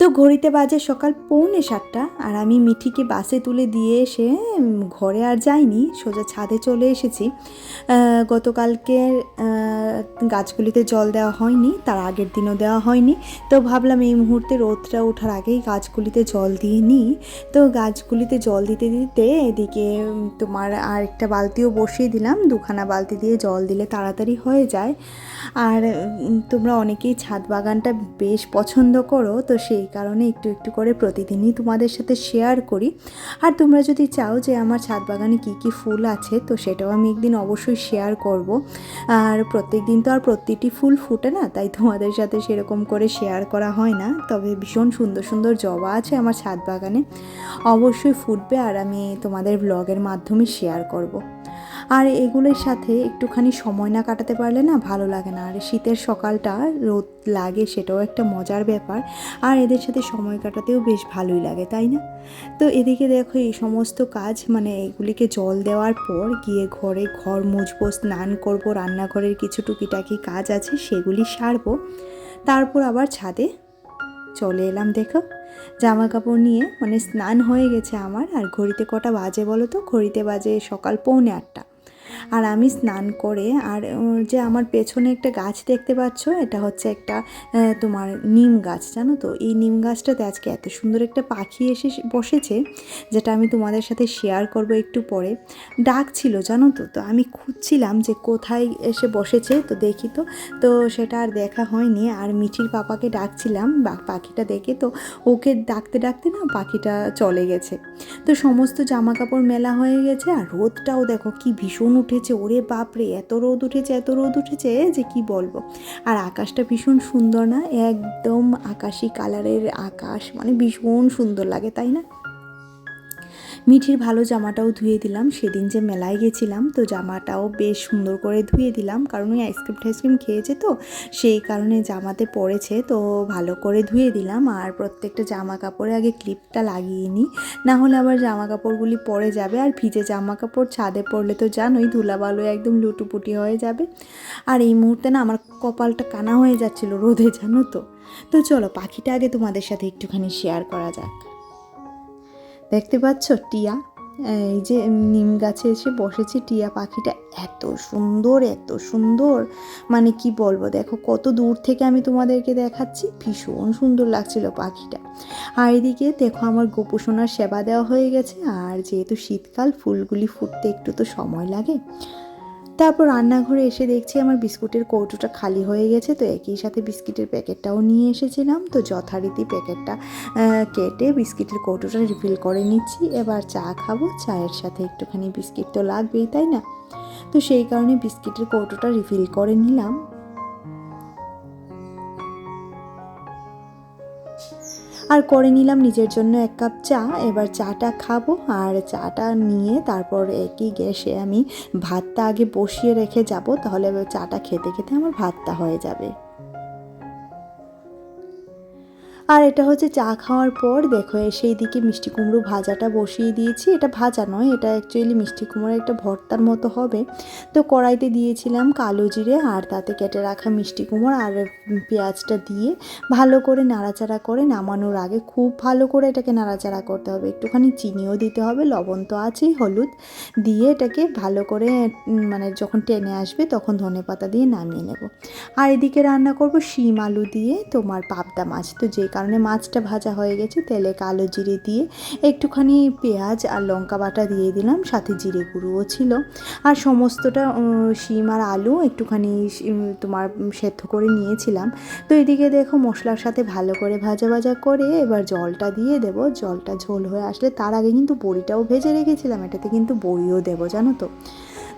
তো ঘড়িতে বাজে সকাল পৌনে সাতটা আর আমি মিঠিকে বাসে তুলে দিয়ে এসে ঘরে আর যাইনি, সোজা ছাদে চলে এসেছি। গতকালকে গাছগুলিতে জল দেওয়া হয়নি, তার আগের দিনও দেওয়া হয়নি। তো ভাবলাম এই মুহূর্তে রোদটা ওঠার আগেই গাছগুলিতে জল দিয়ে নিই তো গাছগুলিতে জল দিতে দিতে এদিকে তোমার আর একটা বালতিও বসিয়ে দিলাম, দুখানা বালতি দিয়ে জল দিলে তাড়াতাড়ি হয়ে যায়। আর তোমরা অনেকেই ছাদ বাগানটা বেশ পছন্দ করো, তো সেই কারণে একটু একটু করে প্রতিদিনই তোমাদের সাথে শেয়ার করি। আর তোমরা যদি চাও যে আমার ছাদ বাগানে কী কী ফুল আছে, তো সেটাও আমি একদিন অবশ্যই শেয়ার করব। আর প্রত্যেক দিন তো আর প্রত্যেকটি ফুল ফুটে না, তাই তোমাদের সাথে সেরকম করে শেয়ার করা হয় না। তবে ভীষণ সুন্দর সুন্দর জবা আছে আমার ছাদ বাগানে। অবশ্যই ফুটবে আর আমি তোমাদের ব্লগের মাধ্যমে শেয়ার করব। আর এগুলোর সাথে একটুখানি সময় না কাটাতে পারলে না ভালো লাগে না। আর শীতের সকালটা রোদ লাগে সেটাও একটা মজার ব্যাপার। আর এদের সাথে সময় কাটাতেও বেশ ভালোই লাগে, তাই না? তো এদিকে দেখো এই সমস্ত কাজ মানে এগুলিকে জল দেওয়ার পর গিয়ে ঘরে ঘর মুছবো, স্নান করব, রান্নাঘরের কিছু টুকিটাকি কাজ আছে সেগুলি সারবো। তারপর আবার ছাদে চলে এলাম, দেখো। জামা কাপড় নিয়ে মানে স্নান হয়ে গেছে আমার। আর ঘড়িতে কটা বাজে বলো তো? ঘড়িতে বাজে সকাল পৌনে আটটা। আর আমি স্নান করে আর যে আমার পেছনে একটা গাছ দেখতে পাচ্ছ, এটা হচ্ছে একটা তোমার নিম গাছ, জানো তো? এই নিম গাছটাতে আজকে এত সুন্দর একটা পাখি এসে বসেছে, যেটা আমি তোমাদের সাথে শেয়ার করব একটু পরে। ডাক ছিল, জানো তো? তো আমি খুঁজছিলাম যে কোথায় এসে বসেছে, তো দেখি তো। তো সেটা আর দেখা হয়নি, আর মিঠির পাপাকে ডাকছিলাম পাখিটা দেখে তো ওকে ডাকতে ডাকতে না পাখিটা চলে গেছে। তো সমস্ত জামা কাপড় মেলা হয়ে গেছে, আর রোদটাও দেখো কি ভীষণ উঠেছে, ওরে বাপরে, এত রোদ উঠেছে, এত রোদ উঠেছে, যে কি বলব? আর আকাশটা ভীষণ সুন্দর না? একদম আকাশি কালারের আকাশ মানে ভীষণ সুন্দর লাগে, তাই না? মিঠির ভালো জামাটাও ধুয়ে দিলাম। সেদিন যে মেলায় গেছিলাম, তো জামাটাও বেশ সুন্দর করে ধুয়ে দিলাম। কারণ ওই আইসক্রিম টাইসক্রিম খেয়েছে তো, সেই কারণে জামাতে পড়েছে, তো ভালো করে ধুয়ে দিলাম। আর প্রত্যেকটা জামা কাপড়ে আগে ক্লিপটা লাগিয়ে নিই। না হলে আবার জামা কাপড়গুলি পরে যাবে। আর ভিজে জামা কাপড় ছাদে পড়লে তো জানোই, ধুলাবালু একদম লুটুপুটি হয়ে যাবে। আর এই মুহূর্তে না আমার কপালটা কানা হয়ে যাচ্ছিল রোদে, জানো তো। তো চলো পাখিটা আগে তোমাদের সাথে একটুখানি শেয়ার করা যাক। দেখতে পাচ্ছ টিয়া? এই যে নিম গাছে এসে বসেছে টিয়া পাখিটা। এত সুন্দর এত সুন্দর। মানে কি বলব, দেখো কত দূর থেকে আমি তোমাদেরকে দেখাচ্ছি। ভীষণ সুন্দর লাগছিল পাখিটা। আর এদিকে দেখো আমার গোপোষণার সেবা দেওয়া হয়ে গেছে। আর যেহেতু শীতকাল, ফুলগুলি ফুটতে একটু তো সময় লাগে। তারপর রান্নাঘরে এসে দেখছি আমার বিস্কুটের কৌটোটা খালি হয়ে গেছে, তো একই সাথে বিস্কিটের প্যাকেটটাও নিয়ে এসেছিলাম। তো যথারীতি প্যাকেটটা কেটে বিস্কিটের কৌটোটা রিফিল করে নিচ্ছি। এবার চা খাব, চায়ের সাথে একটুখানি বিস্কিট তো লাগবেই, তাই না? তো সেই কারণে বিস্কিটের কৌটোটা রিফিল করে নিলাম। আর করে নিলাম নিজের জন্য এক কাপ চা। এবার চাটা খাব আর চাটা নিয়ে তারপর একই গ্যাসে আমি ভাতটা আগে বসিয়ে রেখে যাব। তাহলে চাটা খেতে খেতে আমার ভাতটা হয়ে যাবে। আর এটা হচ্ছে চা খাওয়ার পর দেখো সেই দিকে মিষ্টি কুমড়ো ভাজাটা বসিয়ে দিয়েছি। এটা ভাজা নয়, এটা অ্যাকচুয়ালি মিষ্টি কুমড়োর একটা ভর্তার মতো হবে। তো কড়াইতে দিয়েছিলাম কালো জিরে আর তাতে কেটে রাখা মিষ্টি কুমড়ো আর পেঁয়াজটা দিয়ে ভালো করে নাড়াচাড়া করে নামানোর আগে খুব ভালো করে এটাকে নাড়াচাড়া করতে হবে। একটুখানি চিনিও দিতে হবে, লবণ তো আছেই, হলুদ দিয়ে এটাকে ভালো করে মানে যখন টেনে আসবে তখন ধনে পাতা দিয়ে নামিয়ে নেব। আর এদিকে রান্না করব শিম আলু দিয়ে তোমার পাবদা মাছ। তো যে কারণে মাছটা ভাজা হয়ে গেছে, তেলে কালো জিরে দিয়ে একটুখানি পেঁয়াজ আর লঙ্কা বাটা দিয়ে দিলাম, সাথে জিরে গুঁড়োও ছিল। আর সমস্তটা শিম আর আলু একটুখানি তোমার সেদ্ধ করে নিয়েছিলাম। তো এদিকে দেখো মশলার সাথে ভালো করে ভাজা ভাজা করে এবার জলটা দিয়ে দেবো। জলটা ঝোল হয়ে আসলে তার আগে কিন্তু বড়িটাও ভেজে রেখেছিলাম, এটাতে কিন্তু বড়িও দেবো, জানো তো?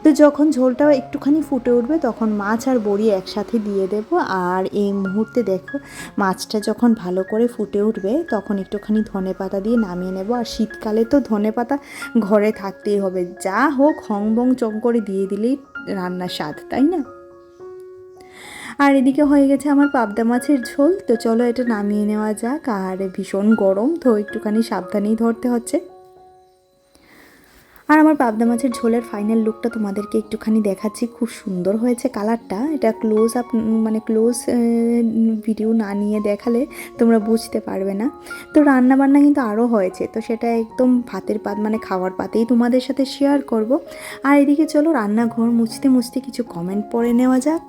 তো যখন ঝোলটা একটুখানি ফুটে উঠবে, তখন মাছ আর বড়ি একসাথে দিয়ে দেবো। আর এই মুহূর্তে দেখো, মাছটা যখন ভালো করে ফুটে উঠবে, তখন একটুখানি ধনে পাতা দিয়ে নামিয়ে নেব। আর শীতকালে তো ধনে পাতা ঘরে থাকতেই হবে। যা হোক, হং বং চং করে দিয়ে দিলেই রান্নার স্বাদ, তাই না? আর এদিকে হয়ে গেছে আমার পাবদা মাছের ঝোল। তো চলো এটা নামিয়ে নেওয়া যাক। আর ভীষণ গরম, তো একটুখানি সাবধানেই ধরতে হচ্ছে। আর আমার পাবদা মাছের ঝোলের ফাইনাল লুকটা তোমাদেরকে একটুখানি দেখাচ্ছি। খুব সুন্দর হয়েছে কালারটা এটা ক্লোজ আপ মানে ক্লোজ ভিডিও না নিয়ে দেখালে তোমরা বুঝতে পারবে না। তো রান্না বান্না কিন্তু আরও হয়েছে। তো সেটা একদম ভাতের পাত মানে খাওয়ার পাতেই তোমাদের সাথে শেয়ার করব। আর এদিকে চলো রান্নাঘর মুছতে মুছতে কিছু কমেন্ট পড়ে নেওয়া যাক।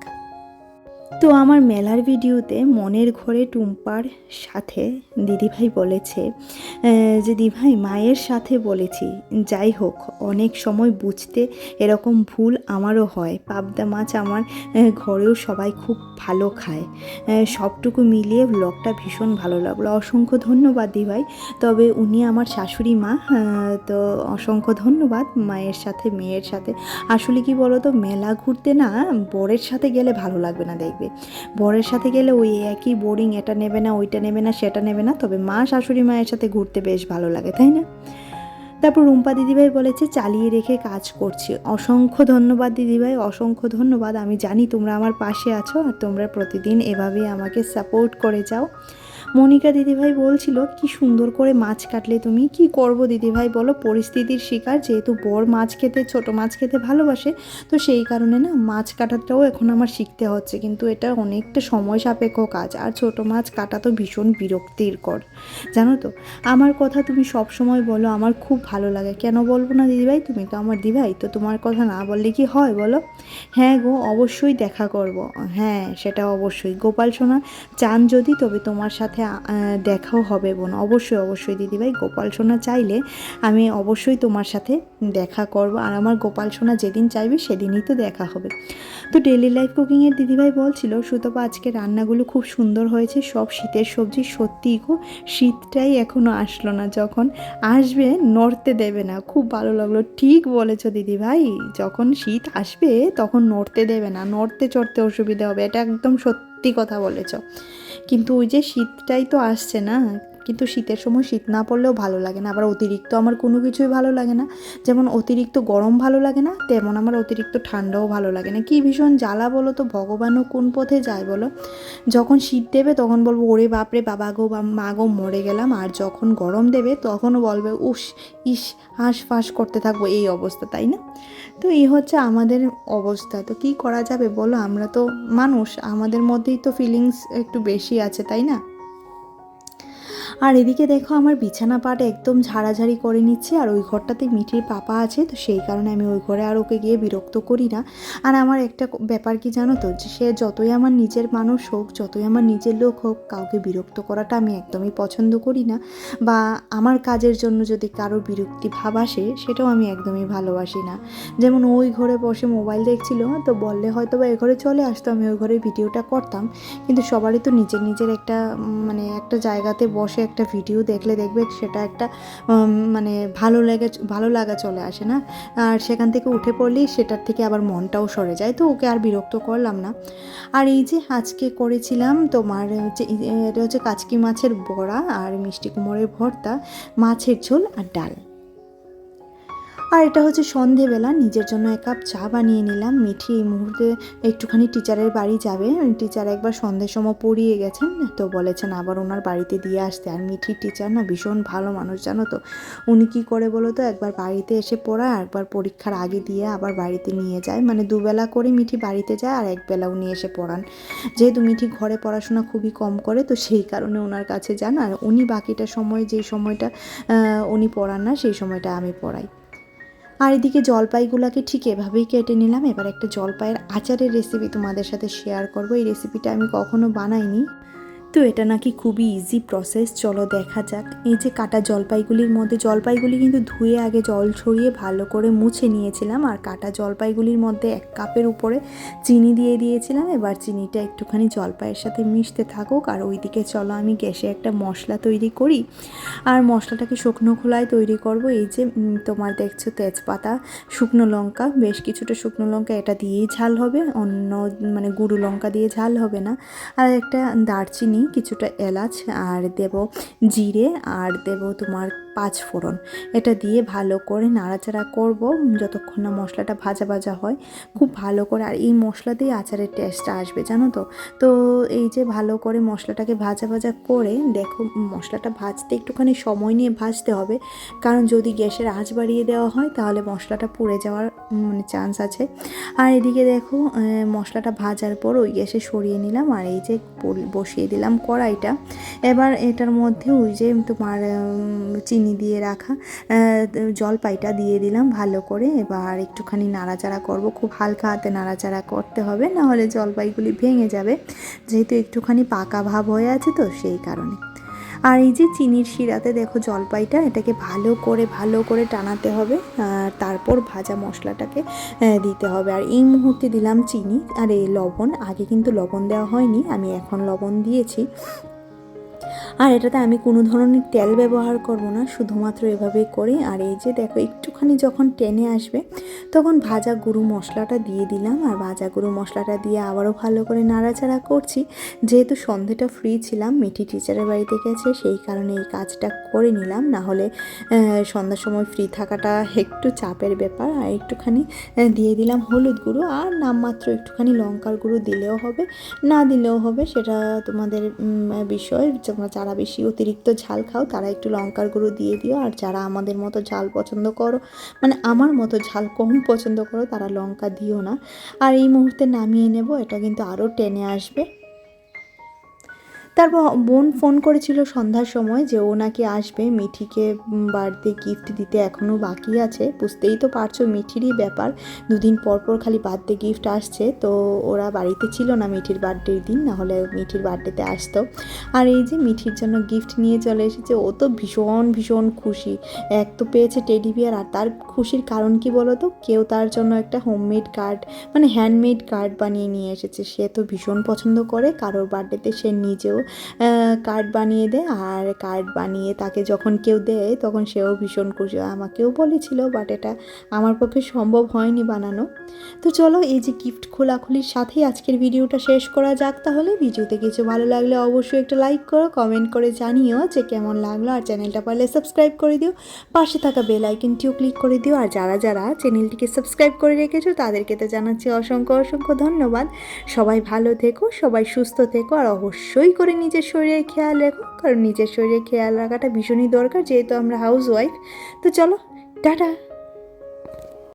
তো আমার মেলার ভিডিওতে মনের ঘরে টুম্পার সাথে দিদিভাই বলেছে যে দিভাই মায়ের সাথে বলেছি, যাই হোক, অনেক সময় বুঝতে এরকম ভুল আমারও হয়। পাবদা মাছ আমার ঘরেও সবাই খুব ভালো খায়। সবটুকু মিলিয়ে ব্লগটা ভীষণ ভালো লাগল। অসংখ্য ধন্যবাদ দিভাই তবে উনি আমার শাশুড়ি মা তো অসংখ্য ধন্যবাদ মায়ের সাথে, মেয়ের সাথে। আসলে কি বলো তো মেলা ঘুরতে না, বরের সাথে গেলে ভালো লাগবে না দেখবে বরের সাথে গেলে ওই একই বোরিং এটা নেবে না, ওইটা নেবে না, সেটা নেবে না। তবে মা, শাশুড়ি মায়ের সাথে ঘুরতে বেশ ভালো লাগে, তাই না? তারপর রুম্পা দিদিভাই বলেছে, চালিয়ে রেখে কাজ করছি। অসংখ্য ধন্যবাদ দিদিভাই, অসংখ্য ধন্যবাদ। আমি জানি তোমরা আমার পাশে আছো আর তোমরা প্রতিদিন এভাবেই আমাকে সাপোর্ট করে যাও। মনিকা দিদিভাই বলছিল, কি সুন্দর করে মাছ কাটলে তুমি, কি করব দিদিভাই বলো? পরিস্থিতির শিকার, যেহেতু বড় মাছ খেতে, ছোট মাছ খেতে ভালোবাসে, তো সেই কারণে না মাছ কাটাটাও এখন আমার শিখতে হচ্ছে। কিন্তু এটা অনেকটা সময় সাপেক্ষ কাজ, আর ছোট মাছ কাটা তো ভীষণ বিরক্তিকর। জানো তো, আমার কথা তুমি সব সময় বলো, আমার খুব ভালো লাগে। কেন বলব না দিদিভাই? তুমি তো আমার দিভাই, তো তোমার কথা না বললে কি হয় বলো? হ্যাঁ গো, অবশ্যই দেখা করব। হ্যাঁ সেটা অবশ্যই। গোপাল সোনা, চান যদি, তবে তোমার সাথে আহ, দেখাও হবে বোন। অবশ্যই অবশ্যই দিদিভাই। গোপাল সোনা চাইলে আমি অবশ্যই তোমার সাথে দেখা করব। আর আমার গোপাল সোনা যেদিন চাইবে সেদিনই তো দেখা হবে। তো ডেলি লাইফ কুকিংয়ের দিদিভাই বলছিল সুতপা আজকে রান্নাগুলো খুব সুন্দর হয়েছে। সব শীতের সবজি সত্যিই গো শীতটাই এখনও আসলো না। যখন আসবে নড়তে দেবে না। খুব ভালো লাগল। ঠিক বলেছ দিদিভাই। যখন শীত আসবে তখন নড়তে দেবে না। নড়তে চড়তে অসুবিধা হবে। এটা একদম সত্যি কথা বলেছ। কিন্তু ওই যে শীতটাই তো আসছে না? কিন্তু শীতের সময় শীত না পড়লেও ভালো লাগে না। আবার অতিরিক্ত আমার কোনো কিছুই ভালো লাগে না। যেমন অতিরিক্ত গরম ভালো লাগে না, তেমন আমার অতিরিক্ত ঠান্ডাও ভালো লাগে না। কি ভীষণ জ্বালা বলো তো, ভগবানও কোন পথে যায় বলো? যখন শীত দেবে তখন বলব, ওরে বাপরে, বাবা গো, বা মা গো, মরে গেলাম। আর যখন গরম দেবে তখনও বলবে, উস, ইস, হাঁস ফাঁস করতে থাকব। এই অবস্থা, তাই না? তো এই হচ্ছে আমাদের অবস্থা। তো কি করা যাবে বলো? আমরা তো মানুষ, আমাদের মধ্যেই তো ফিলিংস একটু বেশি আছে, তাই না? আর এদিকে দেখো আমার বিছানা পাট একদম ঝাড়াঝাড়ি করে নিচ্ছে, আর ওই ঘরটাতে মিঠির পাপা আছে, তো সেই কারণে আমি ওই ঘরে আর ওকে গিয়ে বিরক্ত করি না। আর আমার একটা ব্যাপার কি জানো তো, যে সে যতই আমার নিজের মানুষ হোক, যতই আমার নিজের লোক হোক, কাউকে বিরক্ত করাটা আমি একদমই পছন্দ করি না। বা আমার কাজের জন্য যদি কারও বিরক্তি ভাব আসে, সেটাও আমি একদমই ভালোবাসি না। যেমন ওই ঘরে বসে মোবাইল দেখছিল তো বললে হয়তো বা এ ঘরে চলে আসতো, আমি ওই ঘরে ভিডিওটা করতাম। কিন্তু সবারই তো নিজের নিজের একটা মানে একটা জায়গাতে বসে একটা ভিডিও দেখলে দেখবে সেটা একটা মানে ভালো লাগে, ভালো লাগা চলে আসে না? আর সেখান থেকে উঠে পড়লেই সেটার থেকে আবার মনটাও সরে যায়। তো ওকে আর বিরক্ত করলাম না। আর এই যে আজকে করেছিলাম তোমার হচ্ছে, এটা হচ্ছে কাচকি মাছের বড়া আর মিষ্টি কুমড়ের ভর্তা, মাছের ঝোল আর ডাল। আর এটা হচ্ছে সন্ধেবেলা, নিজের জন্য এক কাপ চা বানিয়ে নিলাম। মিঠি এই মুহূর্তে একটুখানি টিচারের বাড়ি যাবে। টিচার একবার সন্ধ্যের সময় পড়িয়ে গেছেন, তো বলেছেন আবার ওনার বাড়িতে দিয়ে আসতে। আর মিঠির টিচার না ভীষণ ভালো মানুষ, জানো তো। উনি কী করে বলো তো, একবার বাড়িতে এসে পড়ায় একবার পরীক্ষার আগে দিয়ে আবার বাড়িতে নিয়ে যায়। মানে দুবেলা করে মিঠি বাড়িতে যায়, আর একবেলা উনি এসে পড়ান। যেহেতু মিঠি ঘরে পড়াশোনা খুবই কম করে, তো সেই কারণে ওনার কাছে যান। আর উনি বাকিটা সময় যেই সময়টা উনি পড়ান না, সেই সময়টা আমি পড়াই। আর এদিকে জলপাইগুলোকে ঠিক এভাবেই কেটে নিলাম। এবার একটা জলপাইয়ের আচারের রেসিপি তোমাদের সাথে শেয়ার করব। এই রেসিপিটা আমি কখনো বানাইনি। তো এটা নাকি খুবই ইজি প্রসেস চলো দেখা যাক। এই যে কাটা জলপাইগুলির মধ্যে, জলপাইগুলি কিন্তু ধুয়ে আগে জল ছড়িয়ে ভালো করে মুছে নিয়েছিলাম আর কাটা জলপাইগুলির মধ্যে এক কাপের উপরে চিনি দিয়ে দিয়েছিলাম। এবার চিনিটা একটুখানি জলপাইয়ের সাথে মিশতে থাকুক আর ওইদিকে চলো আমি গ্যাসে একটা মশলা তৈরি করি। আর মশলাটাকে শুকনো খোলায় তৈরি করব। এই যে তোমার দেখছ তেজপাতা, শুকনো লঙ্কা, বেশ কিছুটা শুকনো লঙ্কা, এটা দিয়েই ঝাল হবে। অন্য মানে গুঁড়ো লঙ্কা দিয়ে ঝাল হবে না। আর একটা দারচিনি দারচিনি কিছুটা এলাচ আর দেব জিরে আর দেব তোমার পাঁচ ফোড়ন। এটা দিয়ে ভালো করে নাড়াচাড়া করব যতক্ষণ না মশলাটা ভাজা ভাজা হয়। খুব ভালো করে আর এই মশলাতেই আচারের টেস্টটা আসবে, জানো তো? তো এই যে ভালো করে মশলাটাকে ভাজা ভাজা করে দেখো মশলাটা ভাজতে একটুখানি সময় নিয়ে ভাজতে হবে। কারণ যদি গ্যাসের আঁচ বাড়িয়ে দেওয়া হয় তাহলে মশলাটা পুড়ে যাওয়ার মানে চান্স আছে। আর এদিকে দেখো মশলাটা ভাজার পর ওই গ্যাসে সরিয়ে নিলাম। আর এই যে বসিয়ে দিলাম। কড়াইটা। এবার এটার মধ্যে ওই যে তোমার চিনি দিয়ে রাখা জলপাইটা দিয়ে দিলাম ভালো করে। এবার একটুখানি নাড়াচাড়া করব। খুব হালকা হাতে নাড়াচাড়া করতে হবে না হলে জলপাইগুলি ভেঙে যাবে। যেহেতু একটুখানি পাকা ভাব হয়ে আছে তো, সেই কারণে। আর এই যে চিনির শিরাতে দেখো জলপাইটা, এটাকে ভালো করে ভালো করে টানাতে হবে, আর তারপর ভাজা মশলাটাকে দিতে হবে। আর এই মুহূর্তে দিলাম চিনি আর এই লবণ, আগে কিন্তু লবণ দেওয়া হয়নি, আমি এখন লবণ দিয়েছি। আর এটাতে আমি কোনো ধরনের তেল ব্যবহার করব না, শুধুমাত্র এভাবেই করি। আর এই যে দেখো, একটুখানি যখন টেনে আসবে, তখন ভাজা গুঁড়ো মশলাটা দিয়ে দিলাম। আর ভাজা গুঁড়ো মশলাটা দিয়ে আবারও ভালো করে নাড়াচাড়া করছি। যেহেতু সন্ধেটা ফ্রি ছিলাম, মিঠি টিচারের বাড়িতে গেছে, সেই কারণে এই কাজটা করে নিলাম। না হলে সন্ধ্যার সময় ফ্রি থাকাটা একটু চাপের ব্যাপার। আর একটুখানি দিয়ে দিলাম হলুদ গুঁড়ো। আর নামমাত্র একটুখানি লঙ্কার গুঁড়ো দিলেও হবে, না দিলেও হবে, সেটা তোমাদের বিষয়। যারা বেশি অতিরিক্ত ঝাল খাও, তারা একটু লঙ্কার গুঁড়ো দিয়ে দিও। আর যারা আমাদের মতো ঝাল পছন্দ করো মানে আমার মতো ঝাল কম পছন্দ করো, তারা লঙ্কা দিও না। আর এই মুহূর্তে নামিয়ে নেব, এটা কিন্তু আরও টেনে আসবে। তারপর বোন ফোন করেছিল সন্ধ্যার সময় যে ও নাকি আসবে, মিঠিকে বার্থডে গিফট দিতে এখনও বাকি আছে। বুঝতেই তো পারছ মিঠিরই ব্যাপার। দুদিন পর পর খালি বার্থডে গিফট আসছে, তো ওরা বাড়িতে ছিল না মিঠির বার্থডের দিন না হলে মিঠির বার্থডেতে আসতো। আর এই যে মিঠির জন্য গিফট নিয়ে চলে এসেছে, ও তো ভীষণ ভীষণ খুশি। এক তো পেয়েছে টেডি বিয়ার আর তার খুশির কারণ কি বলো তো কেউ তার জন্য একটা হোমমেড কার্ড মানে হ্যান্ডমেড কার্ড বানিয়ে নিয়ে এসেছে। সে তো ভীষণ পছন্দ করে, কারোর বার্থডেতে সে নিজেও কার্ড বানিয়ে দেয় আর কার্ড বানিয়ে তাকে যখন কেউ দেয়, তখন সেও ভীষণ খুশি হয়। আমাকেও বলেছিল বাট এটা আমার পক্ষে সম্ভব হয়নি বানানো। তো চলো, এই যে গিফট খোলাখুলির সাথেই আজকের ভিডিওটা শেষ করা যাক তাহলে। ভিডিওতে কিছু ভালো লাগলে অবশ্যই একটা লাইক করো কমেন্ট করে জানিও যে কেমন লাগল। আর চ্যানেলটা পারলে সাবস্ক্রাইব করে দিও। পাশে থাকা বেল আইকনটিও ক্লিক করে দিও। আর যারা যারা চ্যানেলটিকে সাবস্ক্রাইব করে রেখেছো, তাদেরকে তো জানাচ্ছি অসংখ্য অসংখ্য ধন্যবাদ। সবাই ভালো থেকো, সবাই সুস্থ থেকো। আর অবশ্যই করে নিজের শরীরের খেয়াল রেখো কারণ নিজের শরীরের খেয়াল রাখাটা ভীষণই দরকার, যেহেতু আমরা হাউস ওয়াইফ তো চলো, টাটা।